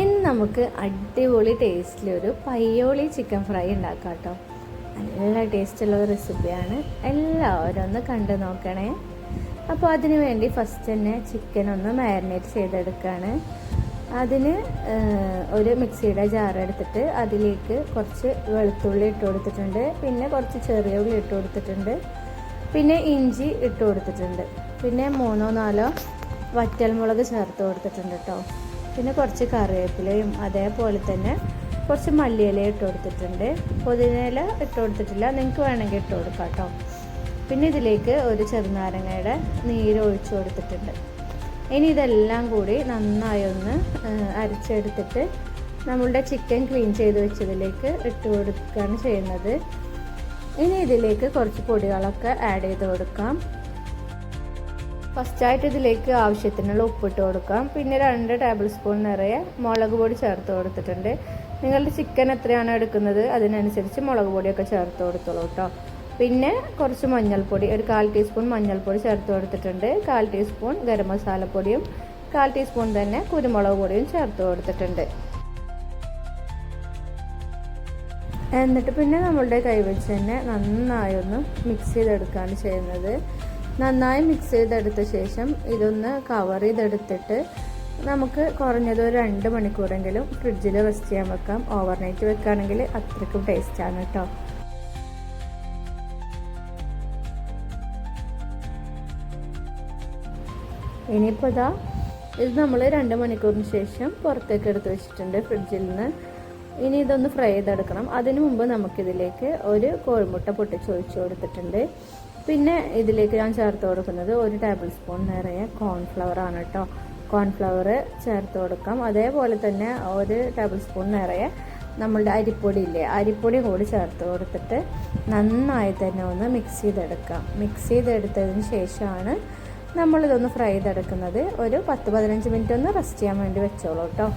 ഇന്ന് നമുക്ക് അടിപൊളി ടേസ്റ്റിലൊരു പയ്യോളി ചിക്കൻ ഫ്രൈ ഉണ്ടാക്കാം കേട്ടോ നല്ല ടേസ്റ്റുള്ള ഒരു റെസിപ്പിയാണ് എല്ലാവരും ഒന്ന് കണ്ടു നോക്കണേ. അപ്പോൾ അതിന് വേണ്ടി ഫസ്റ്റ് തന്നെ ചിക്കൻ ഒന്ന് മാരിനേറ്റ് ചെയ്തെടുക്കുകയാണ് അതിന് ഒരു മിക്സിയുടെ ജാർ എടുത്തിട്ട് അതിലേക്ക് കുറച്ച് വെളുത്തുള്ളി ഇട്ട് കൊടുത്തിട്ടുണ്ട്. പിന്നെ കുറച്ച് ചെറിയ ഉള്ളി ഇട്ട് കൊടുത്തിട്ടുണ്ട്. പിന്നെ ഇഞ്ചി ഇട്ട് കൊടുത്തിട്ടുണ്ട്. പിന്നെ മൂന്നോ നാലോ വറ്റൽമുളക് ചേർത്ത് കൊടുത്തിട്ടുണ്ട് കേട്ടോ പിന്നെ കുറച്ച് കറിവേപ്പിലയും അതേപോലെ തന്നെ കുറച്ച് മല്ലിയില ഇട്ട് കൊടുത്തിട്ടുണ്ട്. പുതിനയില ഇട്ട് കൊടുത്തിട്ടില്ല. നിങ്ങൾക്ക് വേണമെങ്കിൽ ഇട്ട് കൊടുക്കാം കേട്ടോ. പിന്നെ ഇതിലേക്ക് ഒരു ചെറുനാരങ്ങയുടെ നീര് ഒഴിച്ചു കൊടുത്തിട്ടുണ്ട്. ഇനി ഇതെല്ലാം കൂടി നന്നായി ഒന്ന് അരച്ചെടുത്തിട്ട് നമ്മളുടെ ചിക്കൻ ക്ലീൻ ചെയ്ത് വെച്ചതിലേക്ക് ഇട്ട് കൊടുക്കുകയാണ് ചെയ്യുന്നത്. ഇനി ഇതിലേക്ക് കുറച്ച് പൊടികളൊക്കെ ആഡ് ചെയ്ത് കൊടുക്കാം. ഫസ്റ്റായിട്ട് ഇതിലേക്ക് ആവശ്യത്തിനുള്ള ഉപ്പിട്ട് കൊടുക്കാം. പിന്നെ രണ്ട് ടേബിൾ സ്പൂൺ നിറയെ മുളക് പൊടി ചേർത്ത് കൊടുത്തിട്ടുണ്ട്. നിങ്ങളുടെ ചിക്കൻ എത്രയാണ് എടുക്കുന്നത് അതിനനുസരിച്ച് മുളക് പൊടിയൊക്കെ ചേർത്ത് കൊടുത്തോളൂ കേട്ടോ. പിന്നെ കുറച്ച് മഞ്ഞൾപ്പൊടി ഒരു കാൽ ടീസ്പൂൺ മഞ്ഞൾപ്പൊടി ചേർത്ത് കൊടുത്തിട്ടുണ്ട്. കാൽ ടീസ്പൂൺ ഗരം മസാലപ്പൊടിയും കാൽ ടീസ്പൂൺ തന്നെ കുരുമുളക് പൊടിയും ചേർത്ത് കൊടുത്തിട്ടുണ്ട്. എന്നിട്ട് പിന്നെ നമ്മളുടെ കൈവച്ച് തന്നെ നന്നായി ഒന്ന് മിക്സ് ചെയ്തെടുക്കുകയാണ് ചെയ്യുന്നത്. നന്നായി മിക്സ് ചെയ്തെടുത്ത ശേഷം ഇതൊന്ന് കവർ ചെയ്തെടുത്തിട്ട് നമുക്ക് കുറഞ്ഞത് ഒരു രണ്ട് മണിക്കൂറെങ്കിലും ഫ്രിഡ്ജിൽ റെസ്റ്റ് ചെയ്യാൻ വെക്കാം. ഓവർനൈറ്റ് വെക്കുകയാണെങ്കിൽ അത്രയ്ക്കും ടേസ്റ്റാണ് കേട്ടോ ഇനിയിപ്പോൾ ഇതാ ഇത് നമ്മൾ രണ്ട് മണിക്കൂറിന് ശേഷം പുറത്തേക്ക് എടുത്ത് വെച്ചിട്ടുണ്ട് ഫ്രിഡ്ജിൽ നിന്ന്. ഇനി ഇതൊന്ന് ഫ്രൈ ചെയ്തെടുക്കണം. അതിനു മുമ്പ് നമുക്കിതിലേക്ക് ഒരു കോഴിമുട്ട പൊട്ടിച്ച് ഒഴിച്ചു കൊടുത്തിട്ടുണ്ട്. പിന്നെ ഇതിലേക്ക് ഞാൻ ചേർത്ത് കൊടുക്കുന്നത് ഒരു ടേബിൾ സ്പൂൺ നിറയെ കോൺഫ്ലവർ ആണ് കേട്ടോ കോൺഫ്ലവർ ചേർത്ത് കൊടുക്കാം. അതേപോലെ തന്നെ ഒരു ടേബിൾ സ്പൂൺ നിറയെ നമ്മളുടെ അരിപ്പൊടി ഇല്ലേ? അരിപ്പൊടി കൂടി ചേർത്ത് കൊടുത്തിട്ട് നന്നായി തന്നെ ഒന്ന് മിക്സ് ചെയ്തെടുക്കാം. മിക്സ് ചെയ്തെടുത്തതിന് ശേഷമാണ് നമ്മളിതൊന്ന് ഫ്രൈ ചെയ്തെടുക്കുന്നത്. ഒരു പത്ത് പതിനഞ്ച് മിനിറ്റ് ഒന്ന് റെസ്റ്റ് ചെയ്യാൻ വേണ്ടി വെച്ചോളൂ കേട്ടോ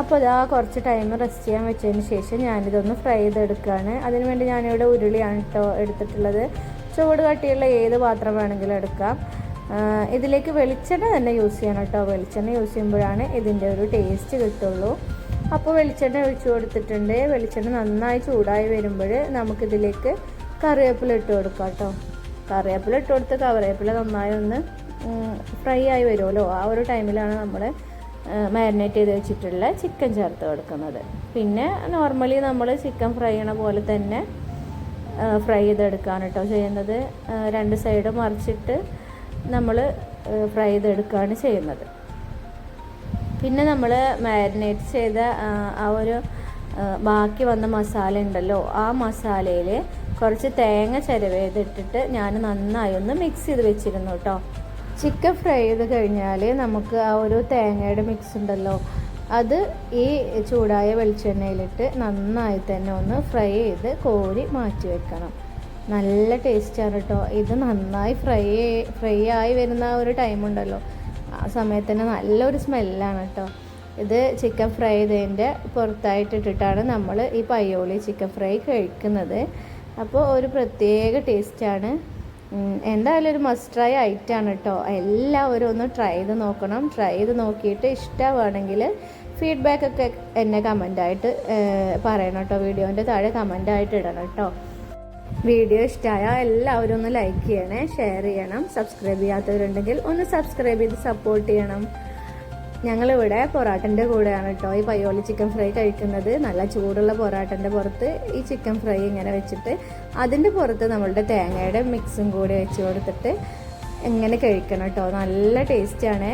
അപ്പോൾ ഇതാ കുറച്ച് ടൈം റെസ്റ്റ് ചെയ്യാൻ വെച്ചതിന് ശേഷം ഞാനിതൊന്ന് ഫ്രൈ ചെയ്തെടുക്കുകയാണ് അതിനുവേണ്ടി ഞാനിവിടെ ഉരുളിയാണ് കേട്ടോ എടുത്തിട്ടുള്ളത്. ചുവട് കട്ടിയുള്ള ഏത് പാത്രം വേണമെങ്കിലും എടുക്കാം. ഇതിലേക്ക് വെളിച്ചെണ്ണ തന്നെ യൂസ് ചെയ്യണം കേട്ടോ. വെളിച്ചെണ്ണ യൂസ് ചെയ്യുമ്പോഴാണ് ഇതിന്റെ ഒരു ടേസ്റ്റ് കിട്ടുള്ളൂ. അപ്പോൾ വെളിച്ചെണ്ണ ഒഴിച്ചു കൊടുത്തിട്ടുണ്ട്. വെളിച്ചെണ്ണ നന്നായി ചൂടായി വരുമ്പോൾ നമുക്കിതിലേക്ക് കറിവേപ്പില ഇട്ട് കൊടുക്കാം കേട്ടോ. കറിവേപ്പില ഇട്ട് കൊടുത്ത് കറിവേപ്പില നന്നായി ഒന്ന് ഫ്രൈ ആയി വരുമല്ലോ. ആ ഒരു ടൈമിലാണ് നമ്മൾ മാരിനേറ്റ് ചെയ്ത് വെച്ചിട്ടുള്ള ചിക്കൻ ചേർത്ത് കൊടുക്കുന്നത്. പിന്നെ നോർമലി നമ്മൾ ചിക്കൻ ഫ്രൈ ചെയ്യണ പോലെ തന്നെ ഫ്രൈ ചെയ്തെടുക്കുകയാണ് കേട്ടോ ചെയ്യുന്നത്. രണ്ട് സൈഡ് മറിച്ചിട്ട് നമ്മൾ ഫ്രൈ ചെയ്തെടുക്കുകയാണ് ചെയ്യുന്നത്. പിന്നെ നമ്മൾ മാരിനേറ്റ് ചെയ്ത ആ, ആ ഒരു ബാക്കി വന്ന മസാല ഉണ്ടല്ലോ ആ മസാലയിൽ കുറച്ച് തേങ്ങ ചിരവേതിട്ടിട്ട് ഞാൻ നന്നായി ഒന്ന് മിക്സ് ചെയ്ത് വെച്ചിരുന്നു കേട്ടോ ചിക്കൻ ഫ്രൈ ചെയ്ത് കഴിഞ്ഞാൽ നമുക്ക് ആ ഒരു തേങ്ങയുടെ മിക്സ് ഉണ്ടല്ലോ അത് ഈ ചൂടായ വെളിച്ചെണ്ണയിലിട്ട് നന്നായി തന്നെ ഒന്ന് ഫ്രൈ ചെയ്ത് കോരി മാറ്റി വെക്കണം. നല്ല ടേസ്റ്റാണ് കേട്ടോ ഇത് നന്നായി ഫ്രൈ ഫ്രൈ ആയി വരുന്ന ഒരു ടൈമുണ്ടല്ലോ ആ സമയത്ത് തന്നെ നല്ലൊരു സ്മെല്ലാണ് കേട്ടോ ഇത് ചിക്കൻ ഫ്രൈ ചെയ്തതിന്റെ പുറത്തായിട്ട് ഇട്ടിട്ടാണ് നമ്മൾ ഈ പയ്യോളി ചിക്കൻ ഫ്രൈ കഴിക്കുന്നത്. അപ്പോൾ ഒരു പ്രത്യേക ടേസ്റ്റാണ് എന്തായാലും ഒരു മസ്റ്റ് ട്രൈ ഐറ്റാണ് കേട്ടോ എല്ലാവരും ഒന്ന് ട്രൈ ചെയ്ത് നോക്കണം. ട്രൈ ചെയ്ത് നോക്കിയിട്ട് ഇഷ്ടമാണെങ്കിൽ ഫീഡ്ബാക്ക് ഒക്കെ എന്നെ കമന്റായിട്ട് പറയണം കേട്ടോ വീഡിയോന്റെ താഴെ കമന്റായിട്ട് ഇടണം കേട്ടോ വീഡിയോ ഇഷ്ടമായ എല്ലാവരും ഒന്ന് ലൈക്ക് ചെയ്യണേ ഷെയർ ചെയ്യണം. സബ്സ്ക്രൈബ് ചെയ്യാത്തവരുണ്ടെങ്കിൽ ഒന്ന് സബ്സ്ക്രൈബ് ചെയ്ത് സപ്പോർട്ട് ചെയ്യണം. ഞങ്ങളിവിടെ പൊറാട്ടന്റെ കൂടെയാണ് കേട്ടോ. ഈ പയ്യോളി ചിക്കൻ ഫ്രൈ കഴിക്കുന്നത്. നല്ല ചൂടുള്ള പൊറാട്ടന്റെ പുറത്ത് ഈ ചിക്കൻ ഫ്രൈ ഇങ്ങനെ വെച്ചിട്ട് അതിന്റെ പുറത്ത് നമ്മളുടെ തേങ്ങയുടെ മിക്സും കൂടി വെച്ച് കൊടുത്തിട്ട് എങ്ങനെ കഴിക്കണം കേട്ടോ. നല്ല ടേസ്റ്റാണ്